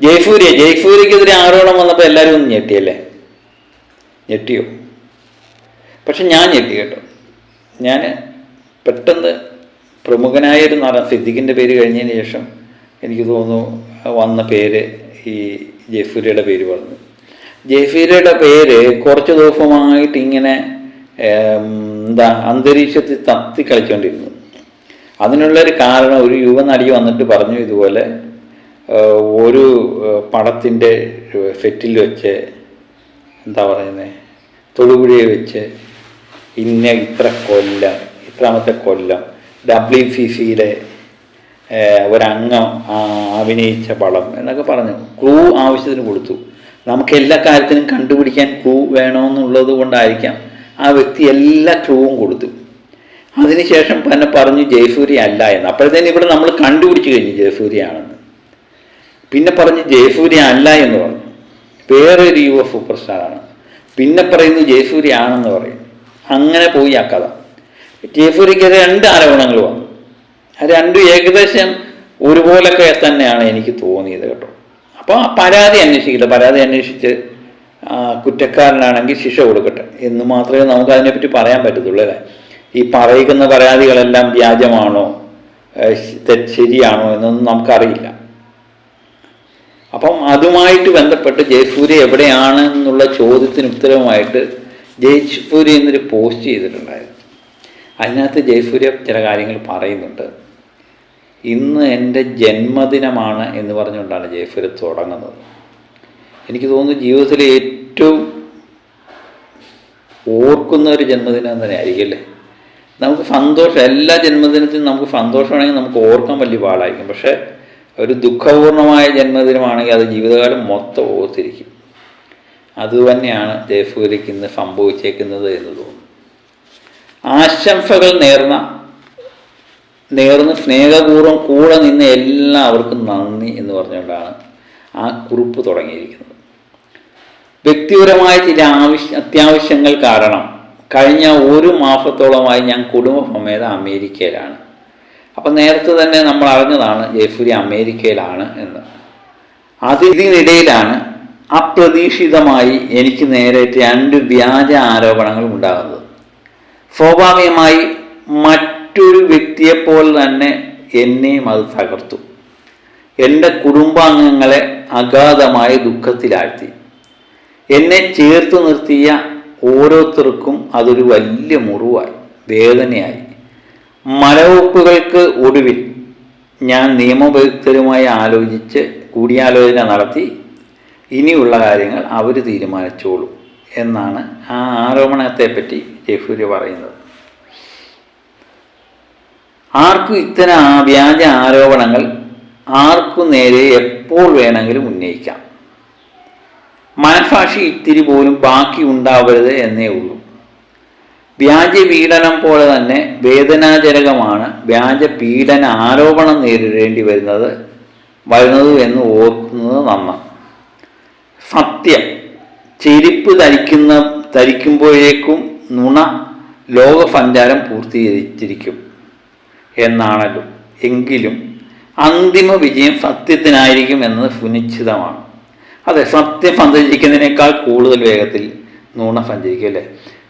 ജയ്ഫൂരിയ. ജയ്ഫൂരിക്കെതിരെ ആരോപണം വന്നപ്പോൾ എല്ലാവരും ഒന്ന് ഞെട്ടിയല്ലേ? ഞെട്ടിയോ? പക്ഷെ ഞാൻ ഞെട്ടി കേട്ടോ. ഞാൻ പെട്ടെന്ന് പ്രമുഖനായ ഒരു നടൻ സിദ്ദിഖിന്റെ പേര് കഴിഞ്ഞതിന് ശേഷം എനിക്ക് തോന്നുന്നു വന്ന പേര് ഈ ജയ്ഫൂരിയുടെ പേര് പറഞ്ഞു. ജയ്ഫൂരിയുടെ പേര് കുറച്ച് ദിവസമായിട്ട് ഇങ്ങനെ എന്താ അന്തരീക്ഷത്തിൽ തത്തി കളിച്ചുകൊണ്ടിരുന്നു അതിനുള്ളൊരു കാരണം ഒരു യുവനടി വന്നിട്ട് പറഞ്ഞു ഇതുപോലെ ഒരു പടത്തിന്റെ സെറ്റിൽ വെച്ച് എന്താ പറയുന്നത് തൊടുപുഴയെ വെച്ച് ഇന്ന ഇത്ര കൊല്ലം ഇത്രാമത്തെ കൊല്ലം ഡബ്ല്യു സി സിയിലെ ഒരംഗം അഭിനയിച്ച പടം എന്നൊക്കെ പറഞ്ഞു. ക്രൂ ആവശ്യത്തിന് കൊടുത്തു. നമുക്ക് എല്ലാ കാര്യത്തിനും കണ്ടുപിടിക്കാൻ ക്രൂ വേണമെന്നുള്ളത് കൊണ്ടായിരിക്കാം ആ വ്യക്തി എല്ലാ ക്രൂവും കൊടുത്തു. അതിനുശേഷം തന്നെ പറഞ്ഞു ജയസൂര്യ അല്ല എന്ന്. അപ്പോഴത്തേനും ഇവിടെ നമ്മൾ കണ്ടുപിടിച്ച് കഴിഞ്ഞു ജയസൂര്യയാണെന്ന് പിന്നെ പറഞ്ഞ് ജയസൂര്യ അല്ല എന്ന് പറഞ്ഞു. വേറൊരു യുവ സൂപ്പർ സ്റ്റാറാണ് പിന്നെ പറയുന്നു ജയസൂര്യ ആണെന്ന് പറയും. അങ്ങനെ പോയി ആ കഥ. ജയസൂര്യക്ക് രണ്ട് ആരോപണങ്ങൾ വന്നു. ആ രണ്ടും ഏകദേശം ഒരുപോലൊക്കെ തന്നെയാണ് എനിക്ക് തോന്നിയത് കേട്ടോ. അപ്പോൾ പരാതി അന്വേഷിക്കില്ല. പരാതി അന്വേഷിച്ച് കുറ്റക്കാരനാണെങ്കിൽ ശിക്ഷ കൊടുക്കട്ടെ എന്ന് മാത്രമേ നമുക്ക് അതിനെപ്പറ്റി പറയാൻ പറ്റത്തുള്ളൂ അല്ലേ? ഈ പറയുന്ന പരാതികളെല്ലാം വ്യാജമാണോ? ശരിയാണോ എന്നൊന്നും നമുക്കറിയില്ല. അപ്പം അതുമായിട്ട് ബന്ധപ്പെട്ട് ജയസൂര്യ എവിടെയാണ് എന്നുള്ള ചോദ്യത്തിന് ഉത്തരവുമായിട്ട് ജയസൂര്യ എന്നൊരു പോസ്റ്റ് ചെയ്തിട്ടുണ്ടായിരുന്നു. അതിനകത്ത് ജയസൂര്യ ചില കാര്യങ്ങൾ പറയുന്നുണ്ട്. ഇന്ന് എന്റെ ജന്മദിനമാണ് എന്ന് പറഞ്ഞുകൊണ്ടാണ് ജയസൂര്യ തുടങ്ങുന്നത്. എനിക്ക് തോന്നുന്നു ജീവിതത്തിലെ ഏറ്റവും ഓർക്കുന്ന ഒരു ജന്മദിനം തന്നെ നമുക്ക് സന്തോഷം എല്ലാ ജന്മദിനത്തിനും നമുക്ക് സന്തോഷമാണെങ്കിൽ നമുക്ക് ഓർക്കാൻ വലിയ പാടായിരിക്കും. പക്ഷേ ഒരു ദുഃഖപൂർണമായ ജന്മദിനമാണെങ്കിൽ അത് ജീവിതകാലം മൊത്തം ഓർത്തിരിക്കും. അതുതന്നെയാണ് ജയസൂര്യക്ക് ഇന്ന് സംഭവിച്ചേക്കുന്നത് എന്ന് തോന്നുന്നു. ആശംസകൾ നേർന്ന നേർന്ന് സ്നേഹപൂർവം കൂടെ നിന്ന് എല്ലാവർക്കും നന്ദി എന്ന് പറഞ്ഞുകൊണ്ടാണ് ആ കുറിപ്പ് തുടങ്ങിയിരിക്കുന്നത്. വ്യക്തിപരമായ ചില ആവശ്യ അത്യാവശ്യങ്ങൾ കാരണം കഴിഞ്ഞ ഒരു മാസത്തോളമായി ഞാൻ കുടുംബസമേത അമേരിക്കയിലാണ്. അപ്പം നേരത്തെ തന്നെ നമ്മൾ അറിഞ്ഞതാണ് ജയസൂര്യ അമേരിക്കയിലാണ് എന്ന്. അതിനിടയിലാണ് അപ്രതീക്ഷിതമായി എനിക്ക് നേരെ രണ്ട് വ്യാജ ആരോപണങ്ങൾ ഉണ്ടാകുന്നത്. സ്വാഭാവികമായി മറ്റൊരു വ്യക്തിയെപ്പോലെ തന്നെ എന്നെയും അത് തകർത്തു. എന്റെ കുടുംബാംഗങ്ങളെ അഗാധമായ ദുഃഖത്തിലാഴ്ത്തി. എന്നെ ചേർത്ത് നിർത്തിയ ഓരോരുത്തർക്കും അതൊരു വലിയ മുറിവായി വേദനയായി. മലവെപ്പുകൾക്ക് ഒടുവിൽ ഞാൻ നിയമവിദഗ്ധരുമായി ആലോചിച്ച് കൂടിയാലോചന നടത്തി ഇനിയുള്ള കാര്യങ്ങൾ അവർ തീരുമാനിച്ചോളും എന്നാണ് ആ ആരോപണത്തെപ്പറ്റി ജയസൂര്യ പറയുന്നത്. ആർക്കും ഇത്തരം വ്യാജ ആരോപണങ്ങൾ ആർക്കു നേരെ എപ്പോൾ വേണമെങ്കിലും ഉന്നയിക്കാം. മനസാക്ഷി ഇത്തിരി പോലും ബാക്കി ഉണ്ടാവരുത് എന്നേ ഉള്ളൂ. വ്യാജ പീഡനം പോലെ തന്നെ വേദനാജനകമാണ്. വ്യാജ പീഡന ആരോപണം നേരിടേണ്ടി വരുന്നത് വരുന്നത് എന്ന് ഓർക്കുന്നത് നന്ന. സത്യം. ചെരുപ്പ് ധരിക്കുന്ന ധരിക്കുമ്പോഴേക്കും നുണ ലോകസഞ്ചാരം പൂർത്തീകരിച്ചിരിക്കും എന്നാണല്ലോ. എങ്കിലും അന്തിമ വിജയം സത്യത്തിനായിരിക്കും എന്നത് സുനിശ്ചിതമാണ്. അതെ സത്യം സഞ്ചരിക്കുന്നതിനേക്കാൾ കൂടുതൽ വേഗത്തിൽ നുണ സഞ്ചരിക്കും അല്ലേ?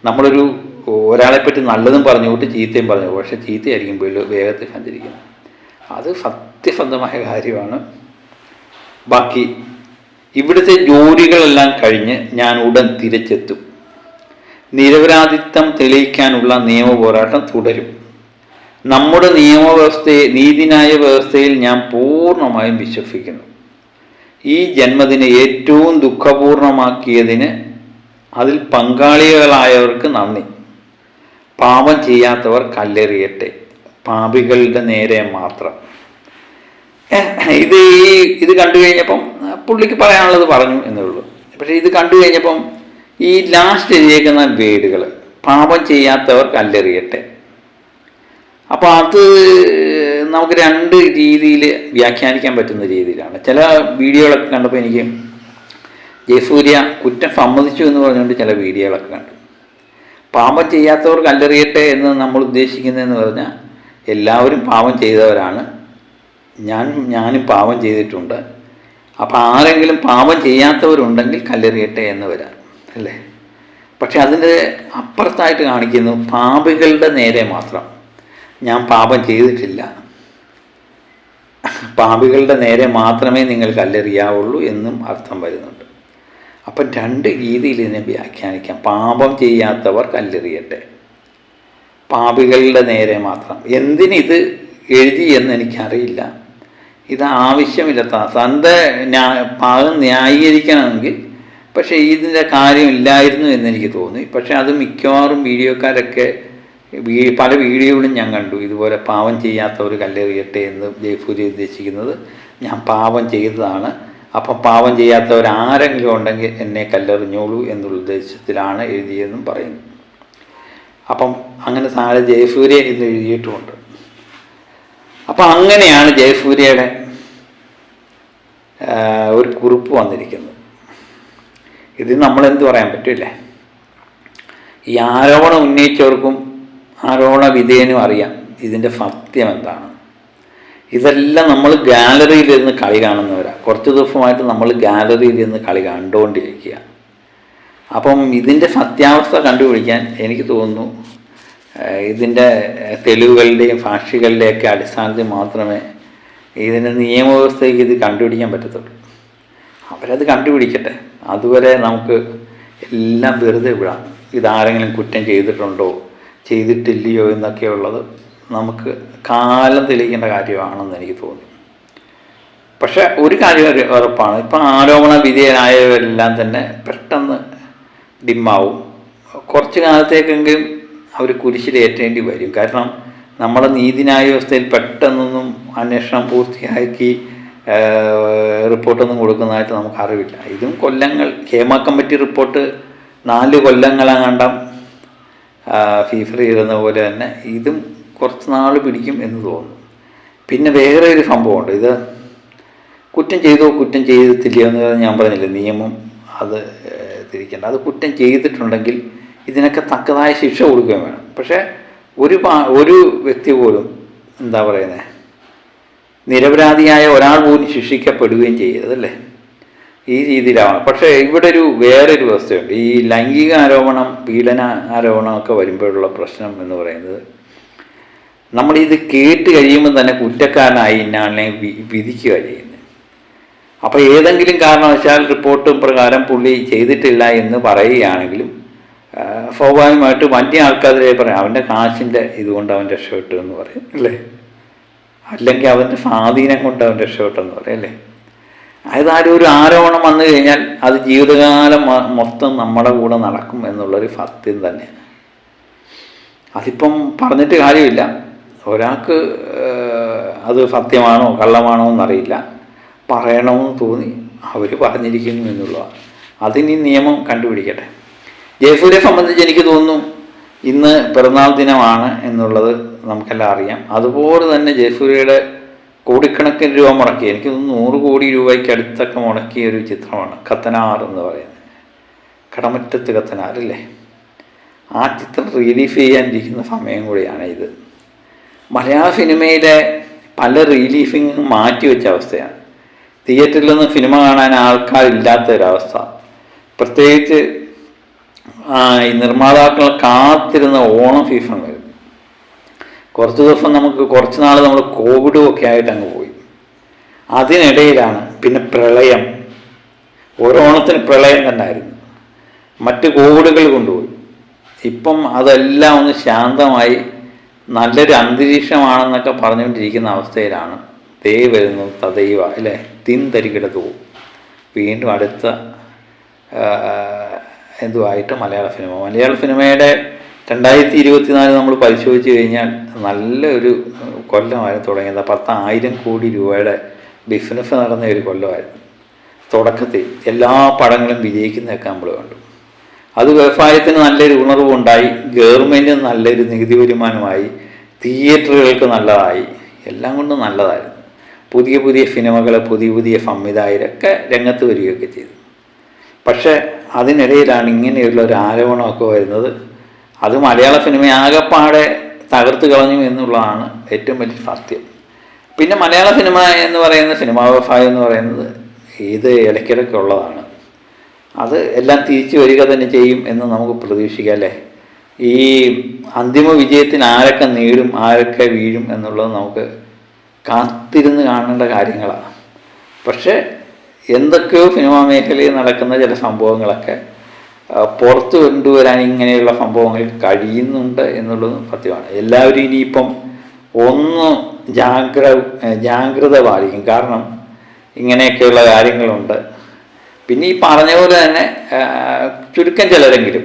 നമ്മളൊരു ഒരാളെ പറ്റി നല്ലതും പറഞ്ഞു വിട്ട് ചീത്തയും പറഞ്ഞു. പക്ഷെ ചീത്തയായിരിക്കും വീട് വേഗത്തിൽ സഞ്ചരിക്കുന്നത് അത് സത്യസന്ധമായ കാര്യമാണ്. ബാക്കി ഇവിടുത്തെ ജോലികളെല്ലാം കഴിഞ്ഞ് ഞാൻ ഉടൻ തിരിച്ചെത്തും. നിരപരാധിത്വം തെളിയിക്കാനുള്ള നിയമ പോരാട്ടം തുടരും. നമ്മുടെ നിയമവ്യവസ്ഥയെ നീതിന്യായ വ്യവസ്ഥയിൽ ഞാൻ പൂർണമായും വിശ്വസിക്കുന്നു. ഈ ജന്മദിനെ ഏറ്റവും ദുഃഖപൂർണമാക്കിയതിന് അതിൽ പങ്കാളികളായവർക്ക് നന്ദി. പാപം ചെയ്യാത്തവർ കല്ലെറിയട്ടെ. പാപികളുടെ നേരെ മാത്രം. ഇത് ഈ ഇത് കണ്ടു കഴിഞ്ഞപ്പം പുള്ളിക്ക് പറയാനുള്ളത് പറഞ്ഞു എന്നേ ഉള്ളൂ. പക്ഷേ ഇത് കണ്ടു കഴിഞ്ഞപ്പം ഈ ലാസ്റ്റ് എഴുതിയേക്കുന്ന വേടുകൾ പാപം ചെയ്യാത്തവർ കല്ലെറിയട്ടെ. അപ്പോൾ അത് നമുക്ക് രണ്ട് രീതിയിൽ വ്യാഖ്യാനിക്കാൻ പറ്റുന്ന രീതിയിലാണ്. ചില വീഡിയോകളൊക്കെ കണ്ടപ്പോൾ എനിക്ക് ജയസൂര്യ കുറ്റം സമ്മതിച്ചു എന്ന് പറഞ്ഞുകൊണ്ട് ചില വീഡിയോകളൊക്കെ കണ്ടു. പാപം ചെയ്യാത്തവർ കല്ലെറിയട്ടെ എന്ന് നമ്മൾ ഉദ്ദേശിക്കുന്നതെന്ന് പറഞ്ഞാൽ എല്ലാവരും പാപം ചെയ്തവരാണ്. ഞാൻ ഞാനും പാപം ചെയ്തിട്ടുണ്ട്. അപ്പോൾ ആരെങ്കിലും പാപം ചെയ്യാത്തവരുണ്ടെങ്കിൽ കല്ലെറിയട്ടെ എന്ന് വരാം അല്ലേ? പക്ഷെ അതിന്റെ അപ്പുറത്തായിട്ട് കാണിക്കുന്നു പാപികളുടെ നേരെ മാത്രം. ഞാൻ പാപം ചെയ്തിട്ടില്ല. പാപികളുടെ നേരെ മാത്രമേ നിങ്ങൾ കല്ലെറിയാവുള്ളൂ എന്നും അർത്ഥം വരുന്നുണ്ട്. അപ്പം രണ്ട് രീതിയിൽ ഇതിനെ വ്യാഖ്യാനിക്കാം. പാപം ചെയ്യാത്തവർ കല്ലെറിയട്ടെ. പാപികളുടെ നേരെ മാത്രം. എന്തിനിത് എഴുതി എന്ന് എനിക്കറിയില്ല. ഇത് ആവശ്യമില്ലാത്ത ന്യാ- പാകം ന്യായീകരിക്കണമെങ്കിൽ പക്ഷേ ഇതിന്റെ കാര്യമില്ലായിരുന്നു എന്നെനിക്ക് തോന്നി. പക്ഷേ അത് മിക്കവാറും വീഡിയോക്കാരൊക്കെ പല വീഡിയോകളും ഞാൻ കണ്ടു. ഇതുപോലെ പാവം ചെയ്യാത്തവർ കല്ലെറിയട്ടെ എന്ന് ജയ്പൂരി ഉദ്ദേശിക്കുന്നത് ഞാൻ പാപം ചെയ്തതാണ്. അപ്പം പാവം ചെയ്യാത്തവർ ആരെങ്കിലും ഉണ്ടെങ്കിൽ എന്നെ കല്ലെറിഞ്ഞോളൂ എന്നുള്ള ഉദ്ദേശത്തിലാണ് എഴുതിയതെന്നും പറയുന്നു. അപ്പം അങ്ങനെ താഴെ ജയസൂര്യ എന്ന് എഴുതിയിട്ടുമുണ്ട്. അപ്പം അങ്ങനെയാണ് ജയസൂര്യയുടെ ഒരു കുറിപ്പ് വന്നിരിക്കുന്നത്. ഇത് നമ്മളെന്ത് പറയാൻ പറ്റില്ലേ? ഈ ആരോപണം ഉന്നയിച്ചവർക്കും ആരോപണ വിധേയനും അറിയാം ഇതിന്റെ സത്യം എന്താണ്. ഇതെല്ലാം നമ്മൾ ഗാലറിയിൽ ഇരുന്ന് കളി കാണുന്നവരാണ് കുറച്ച് ദിവസമായിട്ട് നമ്മൾ ഗാലറിയിൽ ഇരുന്ന് കളി കണ്ടുകൊണ്ടിരിക്കുക അപ്പം ഇതിന്റെ സത്യാവസ്ഥ കണ്ടുപിടിക്കാൻ എനിക്ക് തോന്നുന്നു ഇതിന്റെ തെളിവുകളുടെയും സാക്ഷികളുടെയൊക്കെ അടിസ്ഥാനത്തിൽ മാത്രമേ ഇതിന്റെ നിയമവ്യവസ്ഥയ്ക്ക് ഇത് കണ്ടുപിടിക്കാൻ പറ്റത്തുള്ളൂ. അവരത് കണ്ടുപിടിക്കട്ടെ. അതുവരെ നമുക്ക് എല്ലാം വെറുതെ വിടാം. ഇതാരെങ്കിലും കുറ്റം ചെയ്തിട്ടുണ്ടോ ചെയ്തിട്ടില്ലയോ എന്നൊക്കെയുള്ളത് നമുക്ക് കാലം തെളിയിക്കേണ്ട കാര്യമാണെന്ന് എനിക്ക് തോന്നി. പക്ഷെ ഒരു കാര്യം ഒരു ഉറപ്പാണ്. ഇപ്പം ആരോപണ വിധേയനായവരെല്ലാം തന്നെ പെട്ടെന്ന് ഡിമ്മാവും. കുറച്ച് കാലത്തേക്കെങ്കിലും അവർ കുരിശിലേറ്റേണ്ടി വരും. കാരണം നമ്മുടെ നീതിന്യായ വ്യവസ്ഥയിൽ പെട്ടെന്നൊന്നും അന്വേഷണം പൂർത്തിയാക്കി റിപ്പോർട്ടൊന്നും കൊടുക്കുന്നതായിട്ട് നമുക്ക് അറിവില്ല ഇതും കൊല്ലങ്ങൾ ഹേമ കമ്മിറ്റി റിപ്പോർട്ട് നാല് കൊല്ലങ്ങളങ്ങാണ്ടം ഫീഫർ ഇരുന്ന പോലെ തന്നെ ഇതും കുറച്ച് നാൾ പിടിക്കും എന്ന് തോന്നുന്നു. പിന്നെ വേറെ ഒരു സംഭവമുണ്ട്. ഇത് കുറ്റം ചെയ്തോ കുറ്റം ചെയ്തിട്ടില്ല എന്ന് ഞാൻ പറഞ്ഞില്ല നിയമം അത് തിരിക്കേണ്ട. അത് കുറ്റം ചെയ്തിട്ടുണ്ടെങ്കിൽ ഇതിനൊക്കെ തക്കതായ ശിക്ഷ കൊടുക്കുകയും വേണം. പക്ഷേ ഒരു ഒരു വ്യക്തി പോലും എന്താ പറയുന്നത് നിരപരാധിയായ ഒരാൾ പോലും ശിക്ഷിക്കപ്പെടുകയും ചെയ്യരുതല്ലേ ഈ രീതിയിലാവണം. പക്ഷേ ഇവിടെ ഒരു വേറൊരു വ്യവസ്ഥയുണ്ട്. ഈ ലൈംഗിക ആരോപണം പീഡന ആരോപണമൊക്കെ വരുമ്പോഴുള്ള പ്രശ്നം എന്ന് പറയുന്നത് നമ്മളിത് കേട്ട് കഴിയുമ്പോൾ തന്നെ കുറ്റക്കാരനായി ഇന്നാളിനെ വിധിക്കുക ചെയ്യുന്നത്. അപ്പോൾ ഏതെങ്കിലും കാരണവശാൽ റിപ്പോർട്ട് പ്രകാരം പുള്ളി ചെയ്തിട്ടില്ല എന്ന് പറയുകയാണെങ്കിലും സ്വാഭാവികമായിട്ട് വലിയ ആൾക്കാരെ പറയാം അവന്റെ കാശിന്റെ ഇതുകൊണ്ട് അവൻ രക്ഷപ്പെട്ടു എന്ന് പറയും അല്ലേ? അല്ലെങ്കിൽ അവന്റെ സ്വാധീനം കൊണ്ട് അവൻ രക്ഷപ്പെട്ടെന്ന് പറയും അല്ലേ? അതായത് ഒരു ആരോപണം വന്നു കഴിഞ്ഞാൽ അത് ജീവിതകാലം മൊത്തം നമ്മുടെ കൂടെ നടക്കും എന്നുള്ളൊരു സത്യം തന്നെയാണ്. അതിപ്പം പറഞ്ഞിട്ട് കാര്യമില്ല. ഒരാൾക്ക് അത് സത്യമാണോ കള്ളമാണോ എന്നറിയില്ല. പറയണമെന്ന് തോന്നി അവർ പറഞ്ഞിരിക്കുന്നു എന്നുള്ളതാണ്. അതിനി നിയമം കണ്ടുപിടിക്കട്ടെ. ജയസൂര്യെ സംബന്ധിച്ച് എനിക്ക് തോന്നുന്നു ഇന്ന് പിറന്നാൾ ദിനമാണ് എന്നുള്ളത് നമുക്കെല്ലാം അറിയാം. അതുപോലെ തന്നെ ജയസൂര്യയുടെ കോടിക്കണക്കിന് രൂപ മുടക്കി എനിക്ക് നൂറ് കോടി രൂപയ്ക്ക് അടുത്തൊക്കെ മുടക്കിയ ഒരു ചിത്രമാണ് കത്തനാർ എന്ന് പറയുന്നത്. കടമറ്റത്ത് കത്തനാർ അല്ലേ? ആ ചിത്രം റിലീഫ് ചെയ്യാനിരിക്കുന്ന സമയം കൂടിയാണ് ഇത്. മലയാള സിനിമയിലെ പല റീലീസിങ്ങും മാറ്റി വെച്ച അവസ്ഥയാണ്. തിയേറ്ററിൽ നിന്ന് സിനിമ കാണാൻ ആൾക്കാരില്ലാത്ത ഒരവസ്ഥ പ്രത്യേകിച്ച് ഈ നിർമ്മാതാക്കൾ കാത്തിരുന്ന ഓണം സീസൺ വരുന്നു. കുറച്ച് ദിവസം നമുക്ക് കുറച്ച് നാൾ നമ്മൾ കോവിഡും ഒക്കെ ആയിട്ട് അങ്ങ് പോയി. അതിനിടയിലാണ് പിന്നെ പ്രളയം. ഓരോണത്തിന് പ്രളയം തന്നെയായിരുന്നു മറ്റ് കോവിഡുകൾ കൊണ്ടുപോയി. ഇപ്പം അതെല്ലാം ഒന്ന് ശാന്തമായി നല്ലൊരു അന്തരീക്ഷമാണെന്നൊക്കെ പറഞ്ഞുകൊണ്ടിരിക്കുന്ന അവസ്ഥയിലാണ്. ദേ വരുന്നു തദൈവ അല്ലേ? തിൻ തരികിടത്തു വീണ്ടും അടുത്ത എന്തുമായിട്ട് മലയാള സിനിമ. മലയാള സിനിമയുടെ രണ്ടായിരത്തി ഇരുപത്തിനാല് നമ്മൾ പരിശോധിച്ച് കഴിഞ്ഞാൽ നല്ലൊരു കൊല്ലമായിരുന്നു തുടങ്ങിയത്. പത്തായിരം കോടി രൂപയുടെ ബിസിനസ് നടന്ന ഒരു കൊല്ലമായിരുന്നു. തുടക്കത്തിൽ എല്ലാ പടങ്ങളും വിജയിക്കുന്നതൊക്കെ നമ്മൾ കണ്ടു. അത് വ്യവസായത്തിന് നല്ലൊരു ഉണർവുണ്ടായി ഗവൺമെന്റിന് നല്ലൊരു നികുതി വരുമാനമായി തിയേറ്ററുകൾക്ക് നല്ലതായി എല്ലാം കൊണ്ടും നല്ലതായിരുന്നു. പുതിയ പുതിയ സിനിമകൾ പുതിയ പുതിയ സംവിധായകരൊക്കെ രംഗത്ത് വരികയൊക്കെ ചെയ്തു. പക്ഷേ അതിനിടയിലാണ് ഇങ്ങനെയുള്ള ഒരു ആരോപണമൊക്കെ വരുന്നത്. അത് മലയാള സിനിമ ആകെപ്പാടെ തകർത്ത് കളഞ്ഞു എന്നുള്ളതാണ് ഏറ്റവും വലിയ സത്യം. പിന്നെ മലയാള സിനിമ എന്ന് പറയുന്ന സിനിമാ വ്യവസായം എന്ന് പറയുന്നത് ഇത് ഇടയ്ക്കിടയ്ക്ക് ഉള്ളതാണ്. അത് എല്ലാം തിരിച്ചു വരിക തന്നെ ചെയ്യും എന്ന് നമുക്ക് പ്രതീക്ഷിക്കാം അല്ലേ? ഈ അന്തിമ വിജയത്തിന് ആരൊക്കെ നേടും ആരൊക്കെ വീഴും എന്നുള്ളത് നമുക്ക് കാത്തിരുന്ന് കാണേണ്ട കാര്യങ്ങളാണ്. പക്ഷേ എന്തൊക്കെയോ സിനിമാ മേഖലയിൽ നടക്കുന്ന ചില സംഭവങ്ങളൊക്കെ പുറത്ത് കൊണ്ടുവരാൻ ഇങ്ങനെയുള്ള സംഭവങ്ങൾ കഴിയുന്നുണ്ട് എന്നുള്ളത് സത്യമാണ്. എല്ലാവരും ഇനിയിപ്പം ഒന്ന് ജാഗ്ര ജാഗ്രത പാലിക്കും. കാരണം ഇങ്ങനെയൊക്കെയുള്ള കാര്യങ്ങളുണ്ട്. പിന്നെ ഈ പറഞ്ഞ പോലെ തന്നെ ചുരുക്കം ചിലരെങ്കിലും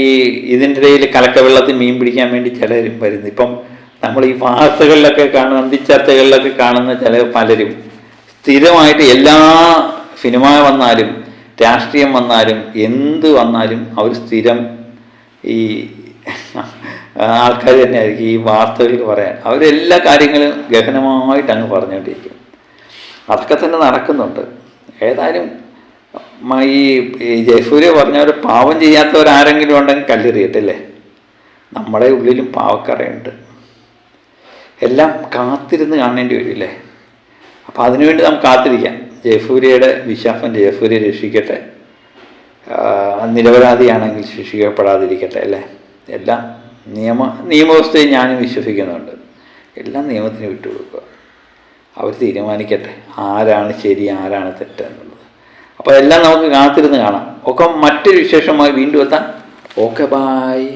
ഈ ഇതിന്റെ ഇടയിൽ കലക്കവെള്ളത്തിൽ മീൻ പിടിക്കാൻ വേണ്ടി ചിലരും വരുന്നു. ഇപ്പം നമ്മൾ ഈ വാർത്തകളിലൊക്കെ കാണുന്ന അന്തിച്ചർച്ചകളിലൊക്കെ കാണുന്ന ചില പലരും സ്ഥിരമായിട്ട് എല്ലാ സിനിമ വന്നാലും രാഷ്ട്രീയം വന്നാലും എന്ത് വന്നാലും അവർ സ്ഥിരം ഈ ആൾക്കാർ തന്നെയായിരിക്കും ഈ വാർത്തകൾക്ക് പറയാൻ. അവരെല്ലാ കാര്യങ്ങളും ഗഹനമായിട്ട് അങ്ങ് പറഞ്ഞുകൊണ്ടിരിക്കും. അതൊക്കെ തന്നെ നടക്കുന്നുണ്ട്. ഏതായാലും ഈ ജയസൂര്യ പറഞ്ഞ ഒരു പാവം ചെയ്യാത്തവരാരെങ്കിലും ഉണ്ടെങ്കിൽ കല്ലെറിയട്ടല്ലേ നമ്മുടെ ഉള്ളിലും പാവക്കറയുണ്ട്. എല്ലാം കാത്തിരുന്ന് കാണേണ്ടി വരില്ലേ? അപ്പം അതിനുവേണ്ടി നമുക്ക് കാത്തിരിക്കാം. ജയസൂര്യയുടെ വിശ്വാസം ജയസൂര്യ രക്ഷിക്കട്ടെ. നിരപരാധിയാണെങ്കിൽ ശിക്ഷിക്കപ്പെടാതിരിക്കട്ടെ അല്ലേ? എല്ലാം നിയമ നിയമവ്യവസ്ഥയും ഞാനും വിശ്വസിക്കുന്നുണ്ട്. എല്ലാം നിയമത്തിന് വിട്ടുകൊടുക്കുക. അവർ തീരുമാനിക്കട്ടെ ആരാണ് ശരി ആരാണ് തെറ്റ് എന്നുള്ളത്. അപ്പോൾ എല്ലാം നമുക്ക് കാത്തിരുന്ന് കാണാം. ഒക്കെ മറ്റൊരു വിശേഷമായി വീണ്ടും എത്താം. Okay bye